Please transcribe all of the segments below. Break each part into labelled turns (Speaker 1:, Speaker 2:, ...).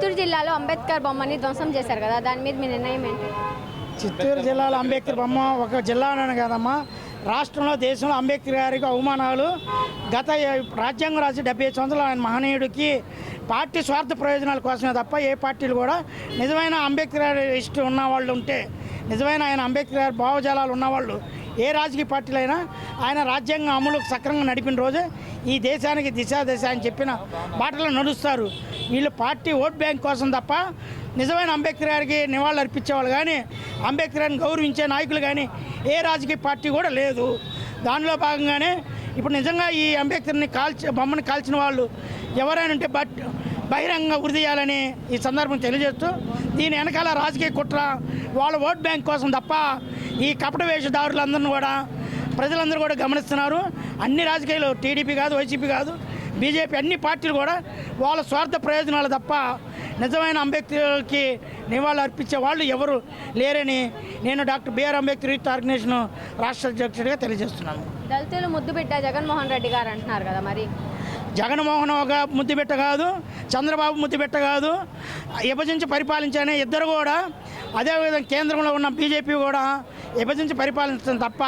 Speaker 1: చిత్తూరు జిల్లాలో అంబేద్కర్ బొమ్మని ధ్వంసం చేశారు కదా దాని మీద మీ నిర్ణయం ఏంటి?
Speaker 2: చిత్తూరు జిల్లాలో అంబేద్కర్ బొమ్మ ఒక జిల్లాలోనే కదమ్మా. రాష్ట్రంలో దేశంలో అంబేద్కర్ గారికి అవమానాలు. గత రాజ్యాంగం రాసి డెబ్బై ఐదు సంవత్సరాలు ఆయన మహనీయుడికి పార్టీ స్వార్థ ప్రయోజనాల కోసమే తప్ప ఏ పార్టీలు కూడా నిజమైన అంబేద్కర్ గారి ఇష్టం ఉన్న వాళ్ళు ఉంటే నిజమైన ఆయన అంబేద్కర్ భావజాలాలు ఉన్నవాళ్ళు ఏ రాజకీయ పార్టీలైనా ఆయన రాజ్యాంగం అమలు సక్రమంగా నడిపిన రోజే ఈ దేశానికి దిశ దిశ అని చెప్పిన బాటలో నడుస్తారు. వీళ్ళు పార్టీ ఓట్ బ్యాంక్ కోసం తప్ప నిజమైన అంబేద్కర్ గారికి నివాళులు అర్పించేవాళ్ళు కానీ అంబేద్కర్ గారిని గౌరవించే నాయకులు కానీ ఏ రాజకీయ పార్టీ కూడా లేదు. దానిలో భాగంగానే ఇప్పుడు నిజంగా ఈ అంబేద్కర్ని కాల్చి బొమ్మని కాల్చిన వాళ్ళు ఎవరైనా ఉంటే బట్ బహిరంగ ఉరిదీయాలని ఈ సందర్భం తెలియజేస్తూ దీని వెనకాల రాజకీయ కుట్ర వాళ్ళ ఓట్ బ్యాంక్ కోసం తప్ప ఈ కపట వేషధారులందరినీ కూడా ప్రజలందరూ కూడా గమనిస్తున్నారు. అన్ని రాజకీయాలు టీడీపీ కాదు వైసీపీ కాదు బీజేపీ అన్ని పార్టీలు కూడా వాళ్ళ స్వార్థ ప్రయోజనాలు తప్ప నిజమైన అంబేద్కర్కి నివాళులు అర్పించే వాళ్ళు ఎవరు లేరని నేను doctor BR Ambedkar youth organisation రాష్ట్ర అధ్యక్షుడిగా తెలియజేస్తున్నాను.
Speaker 1: దళితులు ముద్దు బిడ్డ జగన్మోహన్ రెడ్డి గారు అంటున్నారు కదా మరి.
Speaker 2: జగన్మోహన్ ఒక ముద్దుబిట్ట కాదు చంద్రబాబు ముద్దుబిట్ట కాదు విభజించి పరిపాలించనే ఇద్దరు కూడా అదేవిధంగా కేంద్రంలో ఉన్న బీజేపీ కూడా విభజించి పరిపాలించడం తప్ప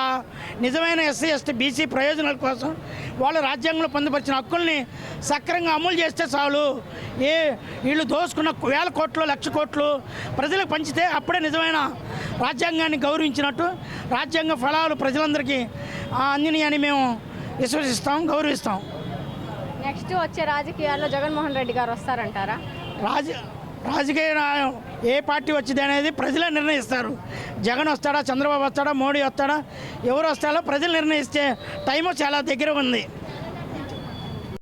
Speaker 2: నిజమైన ఎస్సీ ఎస్టీ బీసీ ప్రయోజనాల కోసం వాళ్ళు రాజ్యాంగంలో పొందుపరిచిన హక్కుల్ని సక్రంగా అమలు చేస్తే చాలు. ఏ వీళ్ళు దోసుకున్న వేల కోట్లు లక్ష కోట్లు ప్రజలకు పంచితే అప్పుడే నిజమైన రాజ్యాంగాన్ని గౌరవించినట్టు రాజ్యాంగ ఫలాలు ప్రజలందరికీ ఆ, అందినాయి అని మేము విశ్వసిస్తాం గౌరవిస్తాం.
Speaker 1: నెక్స్ట్ వచ్చే రాజకీయాల్లో జగన్మోహన్ రెడ్డి గారు వస్తారంటారా?
Speaker 2: రాజ రాజకీయ నాయం ఏ పార్టీ వచ్చింది అనేది ప్రజలే నిర్ణయిస్తారు. జగన్ వస్తాడా చంద్రబాబు వస్తాడా మోడీ వస్తాడా ఎవరు వస్తాడో ప్రజలు నిర్ణయిస్తే టైము చాలా దగ్గర ఉంది.